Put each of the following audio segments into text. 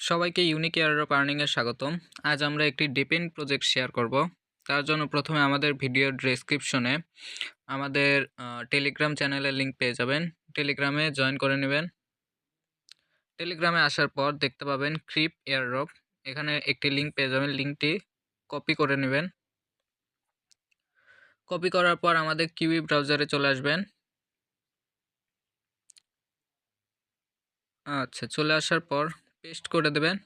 সবাইকে unique air of আর্নিংয়ে স্বাগতম। আজ আমরা একটি ডিপেন্ড প্রজেক্ট শেয়ার করব। তার জন্য প্রথমে আমাদের ভিডিওর ডেসক্রিপশনে আমাদের টেলিগ্রাম চ্যানেলের লিঙ্ক পেয়ে যাবেন। টেলিগ্রামে জয়েন করে নেবেন। টেলিগ্রামে আসার পর দেখতে পাবেন ক্রিপ এয়ারড্রপ এখানে একটি লিঙ্ক পেয়ে যাবেন। লিঙ্কটি কপি করে নেবেন। কপি করার পর আমাদের কিউই ব্রাউজারে চলে আসবেন। আচ্ছা চলে আসার পর পেস্ট করে দেবেন।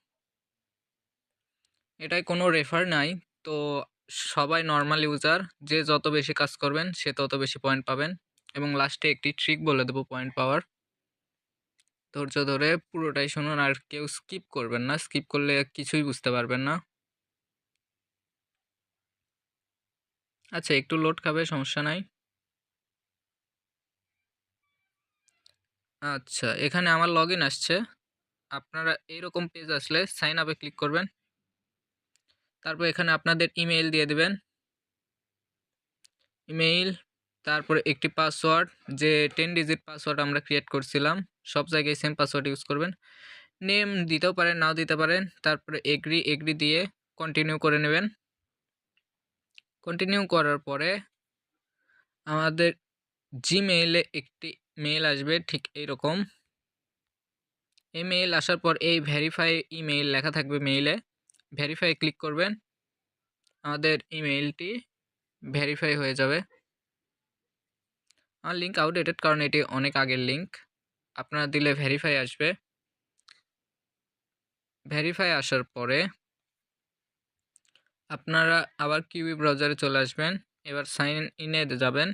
এটায় কোনো রেফার নাই। তো সবাই নর্মাল ইউজার যে যত বেশি কাজ করবেন, সে তত বেশি পয়েন্ট পাবেন। এবং লাস্টে একটি ট্রিক বলে দেবো পয়েন্ট পাওয়ার। ধৈর্য ধরে পুরোটাই শুনুন, আর কেউ স্কিপ করবেন না। স্কিপ করলে কিছুই বুঝতে পারবেন না। আচ্ছা একটু লোড খাবে, সমস্যা নাই। আচ্ছা এখানে আমার লগ আসছে। আপনারা এইরকম পেজ আসলে সাইন আপে ক্লিক করবেন। তারপর এখানে আপনাদের ইমেইল দিয়ে দেবেন। ইমেইল তারপরে একটি পাসওয়ার্ড যে টেন ডিজিট পাসওয়ার্ড আমরা ক্রিয়েট করছিলাম, সব জায়গায় সেম পাসওয়ার্ড ইউজ করবেন। নেম দিতেও পারেন, নাও দিতে পারেন, তারপরে এগ্রি এগ্রি দিয়ে কন্টিনিউ করে নেবেন। কন্টিনিউ করার পরে আমাদের জিমেইলে একটি মেইল আসবে, ঠিক এইরকম। এই মেইল আসার পর এই ভেরিফাই ইমেইল লেখা থাকবে মেইলে ভেরিফাই ক্লিক করবেন। আমাদের ইমেইলটি ভেরিফাই হয়ে যাবে। আমার লিঙ্ক আউটডেটেড কারণ এটি অনেক আগের লিঙ্ক আপনারা দিলে ভেরিফাই আসবে। ভেরিফাই আসার পরে আপনারা আবার কিউই ব্রাউজারে চলে আসবেন। এবার সাইন ইনে যাবেন।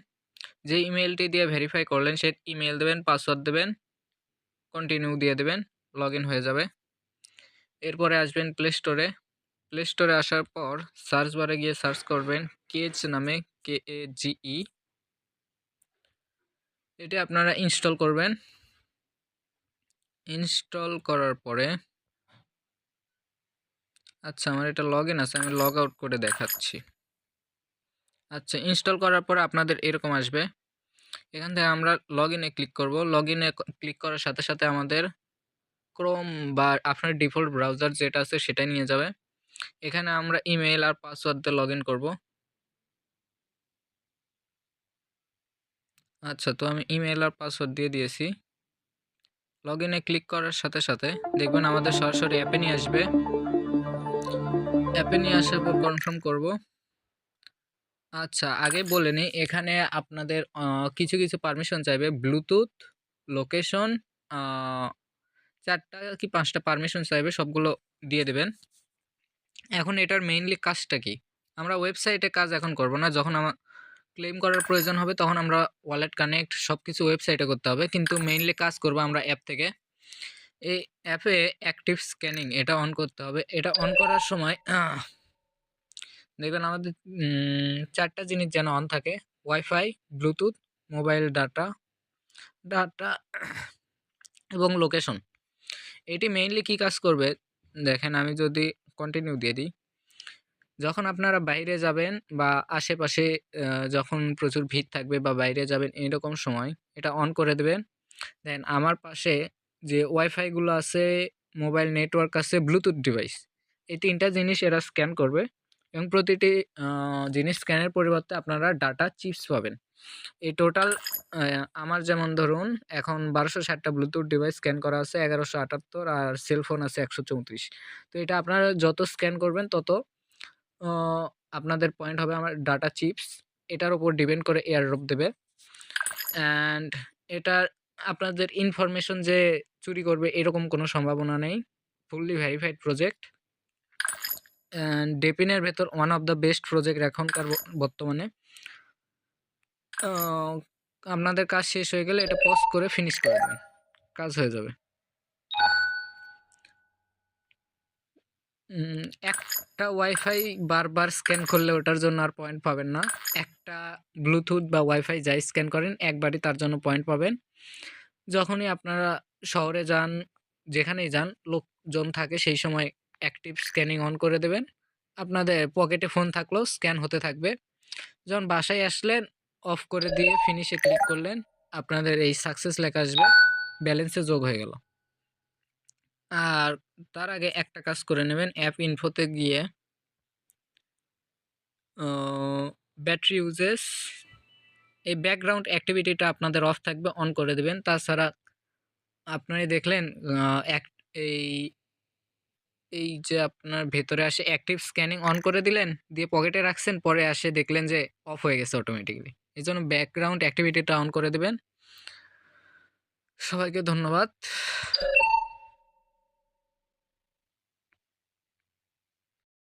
যে ইমেলটি দিয়ে ভেরিফাই করলেন সে ইমেল দেবেন পাসওয়ার্ড দেবেন। কন্টিনিউ দিয়ে দেবেন লগ হয়ে যাবে। এরপরে আসবেন প্লে স্টোরে প্লে স্টোরে আসার পর সার্চ বারে গিয়ে সার্চ করবেন কেজ নামে কে এ জিই এটি আপনারা ইনস্টল করবেন। ইনস্টল করার পরে আচ্ছা আমার এটা লগ ইন আছে, আমি লগ আউট করে দেখাচ্ছি। আচ্ছা ইনস্টল করার পরে আপনাদের এরকম আসবে। এখান থেকে আমরা লগ ইনে ক্লিক করব। লগ ইনে ক্লিক করার সাথে সাথে আমাদের ক্রোম বা আপনার ডিফল্ট ব্রাউজার যেটা আছে সেটাই নিয়ে যাবে। এখানে আমরা ইমেল আর পাসওয়ার্ড দিয়ে লগ ইন করব। আচ্ছা তো আমি ইমেল আর পাসওয়ার্ড দিয়ে দিয়েছি। লগ ইনে ক্লিক করার সাথে সাথে দেখবেন আমাদের সরাসরি অ্যাপে নিয়ে আসবে। অ্যাপে নিয়ে আসার পর কনফার্ম করব। আচ্ছা আগে বলে নিই। এখানে আপনাদের কিছু কিছু পারমিশন চাইবে। ব্লুটুথ লোকেশন চারটা কি পাঁচটা পারমিশন চাইবে, সবগুলো দিয়ে দেবেন। এখন এটার মেইনলি কাজটা কি? আমরা ওয়েবসাইটে কাজ এখন করব না। যখন আমার ক্লেম করার প্রয়োজন হবে, তখন আমরা ওয়ালেট কানেক্ট সব কিছু ওয়েবসাইটে করতে হবে। কিন্তু মেইনলি কাজ করব আমরা অ্যাপ থেকে। এই অ্যাপে অ্যাক্টিভ স্ক্যানিং এটা অন করতে হবে। এটা অন করার সময় দেখবেন আমাদের চারটা জিনিস যেন অন থাকে। WiFi Bluetooth mobile data data এবং লোকেশন এটি মেইনলি কি কাজ করবে? দেখেন আমি যদি কন্টিনিউ দিয়ে দিই। যখন আপনারা বাইরে যাবেন বা আশেপাশে যখন প্রচুর ভিড় থাকবে বা বাইরে যাবেন এরকম সময়, এটা অন করে দেবেন। দেন আমার পাশে যে ওয়াইফাইগুলো আছে মোবাইল নেটওয়ার্ক আছে ব্লুটুথ ডিভাইস এই তিনটা জিনিস এরা স্ক্যান করবে। এবং প্রতিটি জিনিস স্ক্যানের পরিবর্তে আপনারা ডাটা চিপস পাবেন। এই টোটাল আমার যেমন ধরুন, এখন বারোশো ষাটটা ব্লুটুথ ডিভাইস স্ক্যান করা আছে, এগারোশো আটাত্তর আর সেলফোন আছে একশো চৌত্রিশ। তো এটা আপনারা যত স্ক্যান করবেন, তত আপনাদের পয়েন্ট হবে আমার ডাটা চিপস এটার উপর ডিপেন্ড করে এয়ার এয়ারড্রপ দেবে। অ্যান্ড এটার, আপনাদের ইনফরমেশন যে চুরি করবে, এরকম কোনো সম্ভাবনা নেই। ফুললি ভেরিফাইড প্রজেক্ট ডেপিনের ভেতর one of the best project এখনকার বর্তমানে। আপনাদের কাজ শেষ হয়ে গেলে এটা পজ করে ফিনিশ করে দেবেন। কাজ হয়ে যাবে। একটা ওয়াইফাই বারবার স্ক্যান করলে ওটার জন্য আর পয়েন্ট পাবেন না। একটা ব্লুটুথ বা ওয়াইফাই যাই স্ক্যান করেন, একবারই তার জন্য পয়েন্ট পাবেন। যখনই আপনারা শহরে যান, যেখানেই যান, লোকজন থাকে সেই সময় অ্যাক্টিভ স্ক্যানিং অন করে দেবেন। আপনাদের পকেটে ফোন থাকলেও স্ক্যান হতে থাকবে। যখন বাসায় আসলেন অফ করে দিয়ে ফিনিশে ক্লিক করলেন, আপনাদের এই সাকসেস লেখা আসবে ব্যালেন্সে যোগ হয়ে গেল। আর তার আগে একটা কাজ করে নেবেন অ্যাপ ইনফোতে গিয়ে ব্যাটারি ইউজেস এই ব্যাকগ্রাউন্ড অ্যাক্টিভিটিটা আপনাদের অফ থাকবে অন করে দেবেন। তাছাড়া আপনারা দেখলেন এক- এই এই যে আপনার ভেতরে আসে অ্যাক্টিভ স্ক্যানিং অন করে দিলেন, দিয়ে পকেটে রাখছেন, পরে আসে দেখলেন যে অফ হয়ে গেছে অটোমেটিকলি এই জন্য ব্যাকগ্রাউন্ড অ্যাক্টিভিটিটা অন করে দেবেন। সবাইকে ধন্যবাদ।